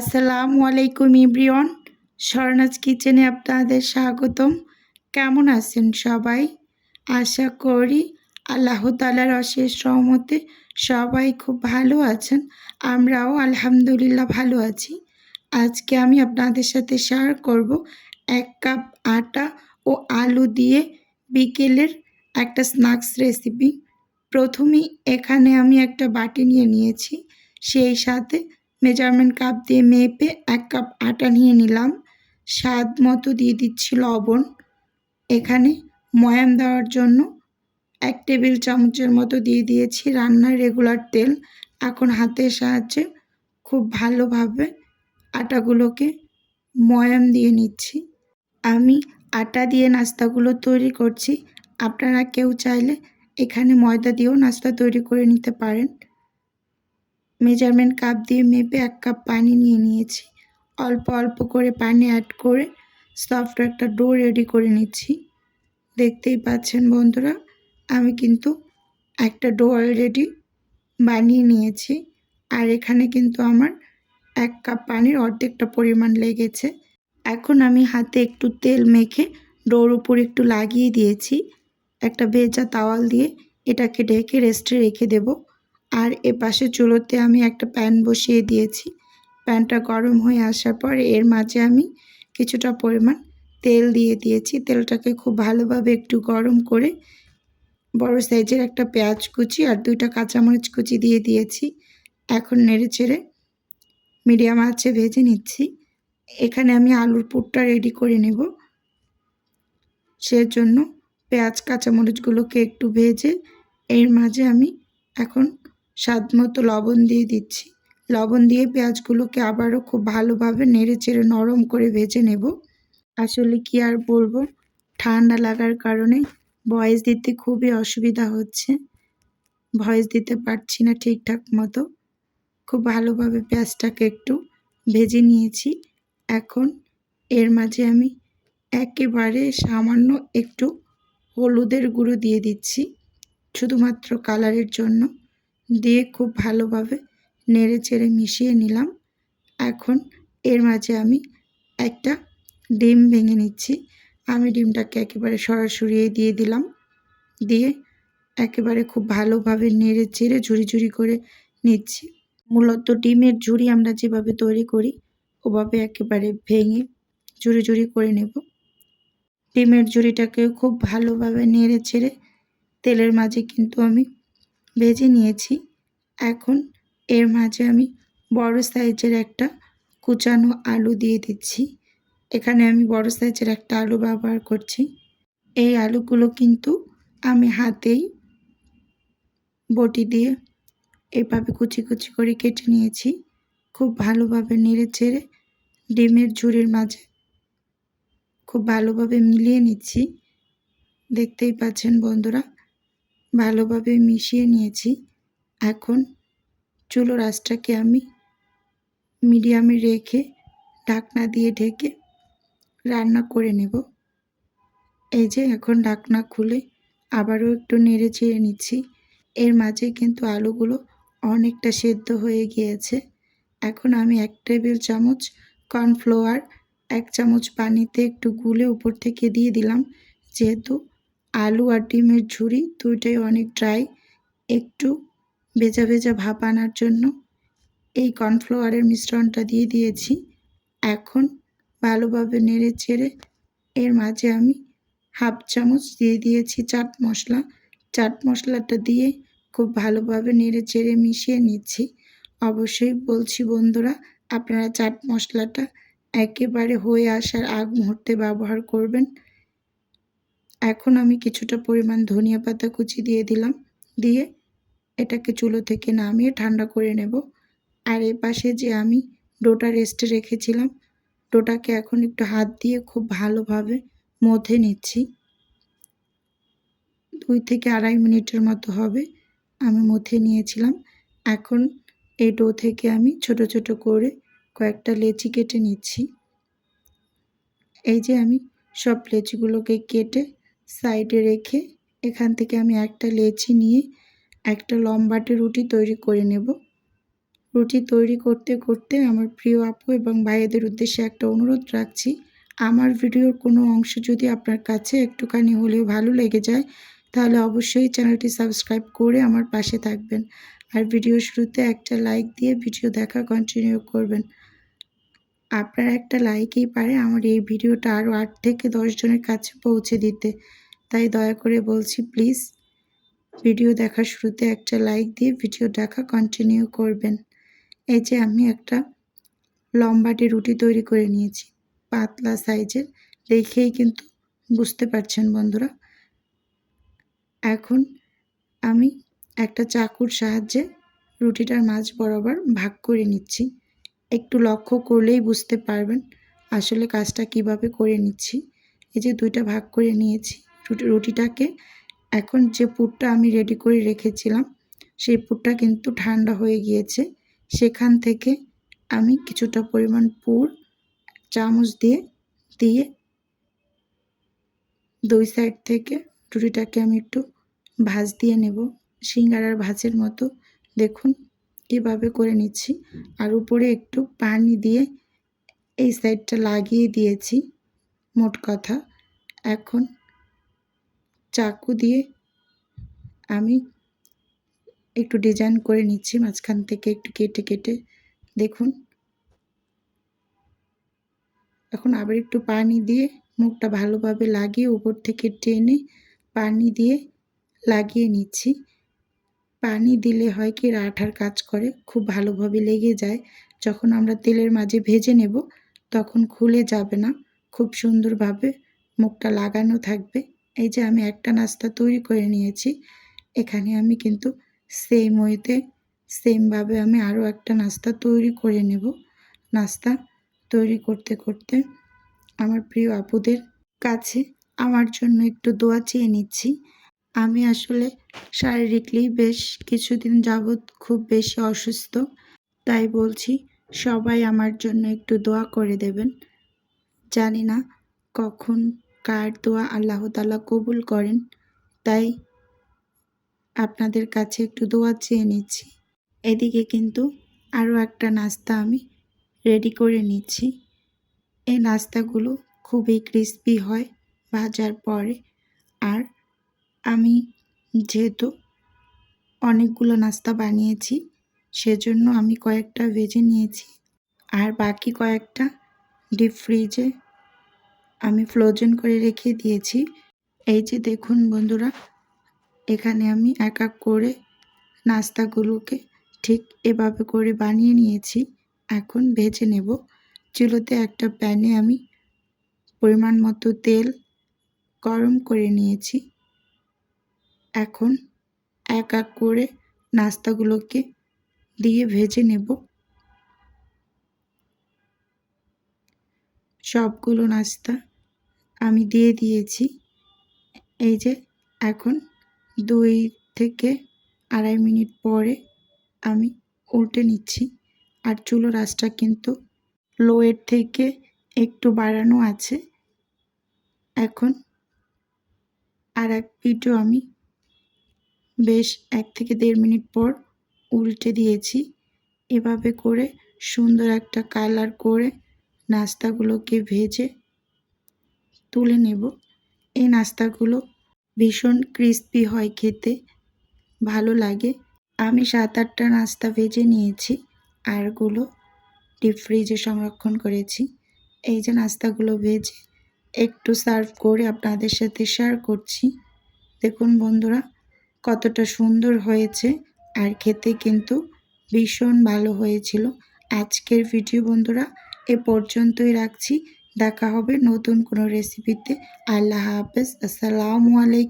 আসসালামু আলাইকুম ইব্রিয়ন স্বর্ণাজ কিচেনে আপনাদের স্বাগতম। কেমন আছেন সবাই? আশা করি আল্লাহ তালার অশেষ রহমতে সবাই খুব ভালো আছেন। আমরাও আলহামদুলিল্লাহ ভালো আছি। আজকে আমি আপনাদের সাথে শেয়ার করব এক কাপ আটা ও আলু দিয়ে বিকেলের একটা স্ন্যাক্স রেসিপি প্রথমেই এখানে আমি একটা বাটি নিয়ে নিয়েছি। সেই সাথে মেজারমেন্ট কাপ দিয়ে মেপে এক কাপ আটা নিয়ে নিলাম। স্বাদ মতো দিয়ে দিচ্ছি লবণ। এখানে ময়াম দেওয়ার জন্য এক টেবিল চামচের মতো দিয়ে দিয়েছি রান্নার রেগুলার তেল। এখন হাতের সাহায্যে খুব ভালোভাবে আটাগুলোকে ময়াম দিয়ে নিচ্ছি। আমি আটা দিয়ে নাস্তাগুলো তৈরি করছি। আপনারা কেউ চাইলে এখানে ময়দা দিয়েও নাস্তা তৈরি করে নিতে পারেন। মেজারমেন্ট কাপ দিয়ে মেপে এক কাপ পানি নিয়ে নিয়েছি। অল্প অল্প করে পানি অ্যাড করে সফট একটা ডো রেডি করে নিচ্ছি। দেখতেই পাচ্ছেন বন্ধুরা, আমি কিন্তু একটা ডো অলরেডি বানিয়ে নিয়েছি আর এখানে কিন্তু আমার এক কাপ পানির অর্ধেকটা পরিমাণ লেগেছে। এখন আমি হাতে একটু তেল মেখে ডোর উপর একটু লাগিয়ে দিয়েছি। একটা ভেজা তাওয়াল দিয়ে এটাকে ঢেকে রেস্টে রেখে দেবো। আর এ পাশে চুলোতে আমি একটা প্যান বসিয়ে দিয়েছি। প্যানটা গরম হয়ে আসার পর এর মাঝে আমি কিছুটা পরিমাণ তেল দিয়ে দিয়েছি। তেলটাকে খুব ভালোভাবে একটু গরম করে বড় সাইজের একটা পেঁয়াজ কুচি আর দুইটা কাঁচামরিচ কুচি দিয়ে দিয়েছি। এখন নেড়ে চেড়ে মিডিয়াম আঁচে ভেজে নিচ্ছি। এখানে আমি আলুর পুরটা রেডি করে নেব। সেজন্য পেঁয়াজ, কাঁচামরিচগুলোকে একটু ভেজে এর মাঝে আমি এখন স্বাদ মতো লবণ দিয়ে দিচ্ছি। লবণ দিয়ে পেঁয়াজগুলোকে আবারও খুব ভালোভাবে নেড়ে চেড়ে নরম করে ভেজে নেব। আসলে কি আর বলব? ঠান্ডা লাগার কারণে ভয়েস দিতে খুবই অসুবিধা হচ্ছে। ভয়েস দিতে পারছি না ঠিকঠাক মতো। খুব ভালোভাবে পেঁয়াজটাকে একটু ভেজে নিয়েছি। এখন এর মাঝে আমি একেবারে সামান্য একটু হলুদের গুঁড়ো দিয়ে দিচ্ছি, শুধুমাত্র কালারের জন্য। দিয়ে খুব ভালোভাবে নেড়ে চেড়ে মিশিয়ে নিলাম। এখন এর মাঝে আমি একটা ডিম ভেঙে নিচ্ছি। আমি ডিমটাকে একেবারে সরাসরি দিয়ে দিলাম। দিয়ে একেবারে খুব ভালোভাবে নেড়ে চেড়ে ঝুড়ি ঝুড়ি করে নিচ্ছি। মূলত ডিমের ঝুড়ি আমরা যেভাবে তৈরি করি, ওভাবে একেবারে ভেঙে ঝুড়ি ঝুড়ি করে নেব। ডিমের ঝুড়িটাকে খুব ভালোভাবে নেড়ে ছেড়ে তেলের মাঝে কিন্তু আমি ভেজে নিয়েছি। এখন এর মাঝে আমি বড় সাইজের একটা কুচানো আলু দিয়ে দিচ্ছি। এখানে আমি বড় সাইজের একটা আলু ব্যবহার করছি। এই আলুগুলো কিন্তু আমি হাতেই বটি দিয়ে এভাবে কুচি কুচি করে কেটে নিয়েছি। খুব ভালোভাবে নেড়ে চেড়ে ডিমের ঝুড়ির মাঝে খুব ভালোভাবে মিলিয়ে নিচ্ছি। দেখতেই পাচ্ছেন বন্ধুরা ভালোভাবে মিশিয়ে নিয়েছি। এখন চুলো রাসটাকে আমি মিডিয়ামে রেখে ঢাকনা দিয়ে ঢেকে রান্না করে নেব। এই যে এখন ঢাকনা খুলে আবারও একটু নেড়ে চেড়ে নিচ্ছি। এর মাঝে কিন্তু আলুগুলো অনেকটা সেদ্ধ হয়ে গিয়েছে। এখন আমি এক টেবিল চামচ কর্নফ্লাওয়ার, এক চামচ পানিতে একটু গুলে উপর থেকে দিয়ে দিলাম। যেহেতু আলু আর ডিমের ঝুড়ি দুইটাই অনেক ড্রাই একটু ভেজা ভেজা ভাপ আনার জন্য। এই কর্নফ্লাওয়ারের মিশ্রণটা দিয়ে দিয়েছি। এখন ভালোভাবে নেড়ে চেড়ে এর মাঝে আমি হাফ চামচ দিয়ে দিয়েছি চাট মশলা। চাট মশলাটা দিয়ে খুব ভালোভাবে নেড়ে চেড়ে মিশিয়ে নিচ্ছি। অবশ্যই বলছি বন্ধুরা, আপনারা চাট মশলাটা একেবারে হয়ে আসার আগ মুহূর্তে ব্যবহার করবেন। এখন আমি কিছুটা পরিমাণ ধনিয়া পাতা কুচি দিয়ে দিলাম। দিয়ে এটাকে চুলো থেকে নামিয়ে ঠান্ডা করে নেব। আর এ পাশে যে আমি ডোটা রেস্টে রেখেছিলাম, ডোটাকে এখন একটু হাত দিয়ে খুব ভালোভাবে মধে নিচ্ছি। দুই থেকে আড়াই মিনিটের মতো হবে, আমি মথে নিয়েছিলাম। এখন এই ডো থেকে আমি ছোট ছোট করে কয়েকটা লেচি কেটে নিচ্ছি। এই যে আমি সব লেচিগুলোকে কেটে সাইডে রেখে এখান থেকে আমি একটা লেচি নিয়ে একটা লম্বাটে রুটি তৈরি করে নেব। রুটি তৈরি করতে করতে আমার প্রিয় আপু এবং ভাইয়েদের উদ্দেশ্যে একটা অনুরোধ রাখছি। আমার ভিডিওর কোনো অংশ যদি আপনার কাছে একটুখানি হলেও ভালো লেগে যায়, তাহলে অবশ্যই চ্যানেলটি সাবস্ক্রাইব করে আমার পাশে থাকবেন। আর ভিডিও শুরুতে একটা লাইক দিয়ে ভিডিও দেখা কন্টিনিউ করবেন। আপনার একটা লাইকই পারে আমার এই ভিডিওটা আরও আট থেকে দশ জনের কাছে পৌঁছে দিতে। তাই দয়া করে বলছি, প্লিজ ভিডিও দেখার শুরুতে একটা লাইক দিয়ে ভিডিও দেখা কন্টিনিউ করবেন। এই যে আমি একটা লম্বাটে রুটি তৈরি করে নিয়েছি, পাতলা সাইজের, দেখেই কিন্তু বুঝতে পারছেন বন্ধুরা। এখন আমি একটা চাকুর সাহায্যে রুটিটার মাঝ বরাবর ভাগ করে নিচ্ছি। একটু লক্ষ্য করলেই বুঝতে পারবেন আসলে কাজটা কীভাবে করে নিচ্ছি। এই যে দুইটা ভাগ করে নিয়েছি রুটি, রুটিটাকে। এখন যে পুরটা আমি রেডি করে রেখেছিলাম, সেই পুরটা কিন্তু ঠান্ডা হয়ে গিয়েছে। সেখান থেকে আমি কিছুটা পরিমাণ পুর, চামচ দিয়ে দিয়ে দুই সাইড থেকে রুটিটাকে আমি একটু ভাজ দিয়ে নেব। সিঙ্গারার ভাজের মতো। দেখুন এভাবে করে নিচ্ছি। আর উপরে একটু পানি দিয়ে এই সাইডটা লাগিয়ে দিয়েছি, মোট কথা। এখন চাকু দিয়ে আমি একটু ডিজাইন করে নিচ্ছি, মাঝখান থেকে একটু কেটে কেটে। দেখুন। এখন আবার একটু পানি দিয়ে মুখটা ভালোভাবে লাগিয়ে উপর থেকে টেনে পানি দিয়ে লাগিয়ে নিচ্ছি। পানি দিলে হয় কি আঠার কাজ করে, খুব ভালোভাবে লেগে যায়। যখন আমরা তেলের মাঝে ভেজে নেব, তখন খুলে যাবে না। খুব সুন্দরভাবে মুখটা লাগানো থাকবে। এই যে আমি একটা নাস্তা তৈরি করে নিয়েছি, এখানে আমি কিন্তু সেম ওয়েতে সেমভাবে আমি আরও একটা নাস্তা তৈরি করে নেব। নাস্তা তৈরি করতে করতে আমার প্রিয় আপুদের কাছে। আমার জন্য একটু দোয়া চেয়ে নিচ্ছি। আমি আসলে শারীরিকলি বেশ কিছুদিন যাবৎ খুব বেশি অসুস্থ, তাই বলছি সবাই আমার জন্য একটু দোয়া করে দেবেন। জানি না কখন কার দোয়া আল্লাহ তালা কবুল করেন, তাই আপনাদের কাছে একটু দোয়া চেয়ে নিচ্ছি। এদিকে কিন্তু আরও একটা নাস্তা আমি রেডি করে নিচ্ছি। এই নাস্তাগুলো খুবই ক্রিস্পি হয় ভাজার পরে, আর আমি যেহেতু অনেকগুলো নাস্তা বানিয়েছি, সেজন্য আমি কয়েকটা ভেজে নিয়েছি। আর বাকি কয়েকটা ডিপ ফ্রিজে আমি ফ্রোজেন করে রেখে দিয়েছি। এই যে দেখুন বন্ধুরা, এখানে আমি এক এক করে নাস্তাগুলোকে ঠিক এভাবে করে বানিয়ে নিয়েছি। এখন ভেজে নেব। চুলোতে একটা প্যানে আমি পরিমাণ মতো তেল গরম করে নিয়েছি। এখন এক এক করে নাস্তাগুলোকে দিয়ে ভেজে নেব। সবগুলো নাস্তা আমি দিয়ে দিয়েছি। এই যে এখন দুই থেকে আড়াই মিনিট পরে আমি উল্টে নিচ্ছি। আর চুলো রাসটা কিন্তু লোয়ের থেকে একটু বাড়ানো আছে। এখন আর এক পিঠও আমি বেশ এক থেকে দেড় মিনিট পর উল্টে দিয়েছি। এভাবে করে সুন্দর একটা কালার করে নাস্তাগুলোকে ভেজে তুলে নেব। এই নাস্তাগুলো ভীষণ ক্রিস্পি হয় খেতে, ভালো লাগে। আমি সাত আটটা নাস্তা ভেজে নিয়েছি, আরগুলো ডিপ ফ্রিজে সংরক্ষণ করেছি। এই যে নাস্তাগুলো ভেজে একটু সার্ভ করে আপনাদের সাথে শেয়ার করছি। দেখুন বন্ধুরা কতটা সুন্দর হয়েছে আর খেতে কিন্তু ভীষণ ভালো হয়েছিল। আজকের ভিডিও বন্ধুরা, এ পর্যন্তই রাখছি। দেখা হবে নতুন কোনো রেসিপিতে আল্লাহ হাফেজ। আসসালামু আলাইকুম।